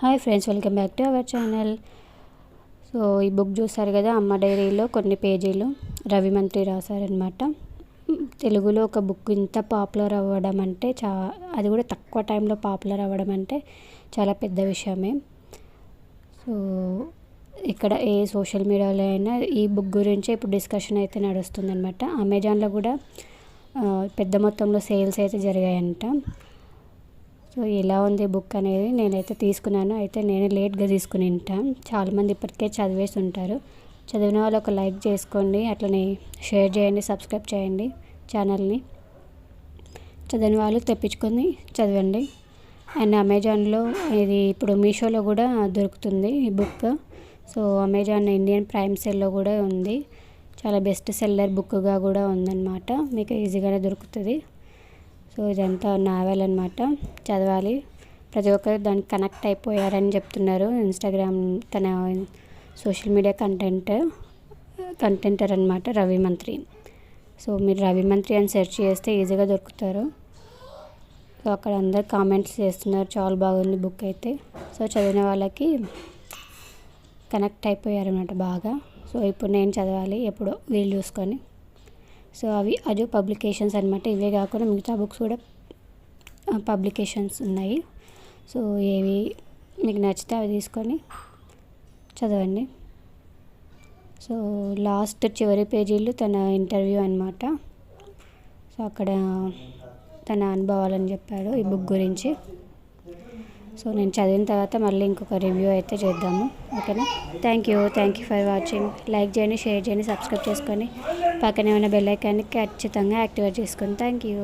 Hi friends welcome back to our channel so ఈ book చూస్తారు కదా అమ్మ డైరీలో కొన్ని పేజీలు రవి మంత్రి రాశారనమాట తెలుగులో ఒక బుక్ ఇంత పాపులర్ అవ్వడం అంటే చా అది కూడా తక్కువ టైంలో పాపులర్ అవ్వడం అంటే చాలా పెద్ద విషయమే. సో ఇక్కడ ఏ సోషల్ మీడియాలో అయినా ఈ బుక్ గురించి ఇప్పుడు డిస్కషన్ అయితే నడుస్తుందనమాట అమెజాన్లో కూడా పెద్ద మొత్తంలో సేల్స్ అయితే జరిగాయంట. సో ఇలా ఉంది బుక్ అనేది నేనైతే తీసుకున్నాను. అయితే నేను లేట్గా తీసుకుని ఉంటాను చాలామంది ఇప్పటికే చదివేసి ఉంటారు చదివిన వాళ్ళు ఒక లైక్ చేసుకోండి. అట్లనే షేర్ చేయండి సబ్స్క్రైబ్ చేయండి ఛానల్ని. చదివిన వాళ్ళు తెప్పించుకొని చదవండి. అండ్ అమెజాన్లో ఇది ఇప్పుడు మీషోలో కూడా దొరుకుతుంది ఈ book. So Amazon Indian prime సెల్లో కూడా ఉంది. చాలా బెస్ట్ సెల్లర్ బుక్గా కూడా ఉందన్నమాట. మీకు ఈజీగానే దొరుకుతుంది. సో ఇదంతా నావెల్ అనమాట చదవాలి. ప్రతి ఒక్కరు దానికి కనెక్ట్ అయిపోయారని చెప్తున్నారు. ఇన్స్టాగ్రామ్ తన సోషల్ మీడియా కంటెంట్ కంటెంటర్ అనమాట రవి మంత్రి. సో మీరు రవి మంత్రి అని సెర్చ్ చేస్తే ఈజీగా దొరుకుతారు. సో అక్కడ అందరు కామెంట్స్ చేస్తున్నారు. చాలా బాగుంది బుక్ అయితే. సో చదివిన వాళ్ళకి కనెక్ట్ అయిపోయారనమాట బాగా. సో ఇప్పుడు నేను చదవాలి. ఎప్పుడో వీలు చూసుకొని. సో అవి అజో పబ్లికేషన్స్ అనమాట ఇవే కాకుండా మిగతా బుక్స్ కూడా పబ్లికేషన్స్ ఉన్నాయి. సో ఏవి మీకు నచ్చితే అవి తీసుకొని చదవండి. సో లాస్ట్ చివరి పేజీలు తన ఇంటర్వ్యూ అనమాట సో అక్కడ తన అనుభవాలని చెప్పాడు ఈ బుక్ గురించి. సో నేను చదివిన తర్వాత మళ్ళీ ఇంకొక రివ్యూ అయితే చేద్దాము. ఓకేనా? Thank you thank you for watching like చేయండి షేర్ చేయండి సబ్స్క్రైబ్ చేసుకొని పక్కనే ఉన్న బెల్ ఐకాన్ని ఖచ్చితంగా యాక్టివేట్ చేసుకోండి థ్యాంక్ యూ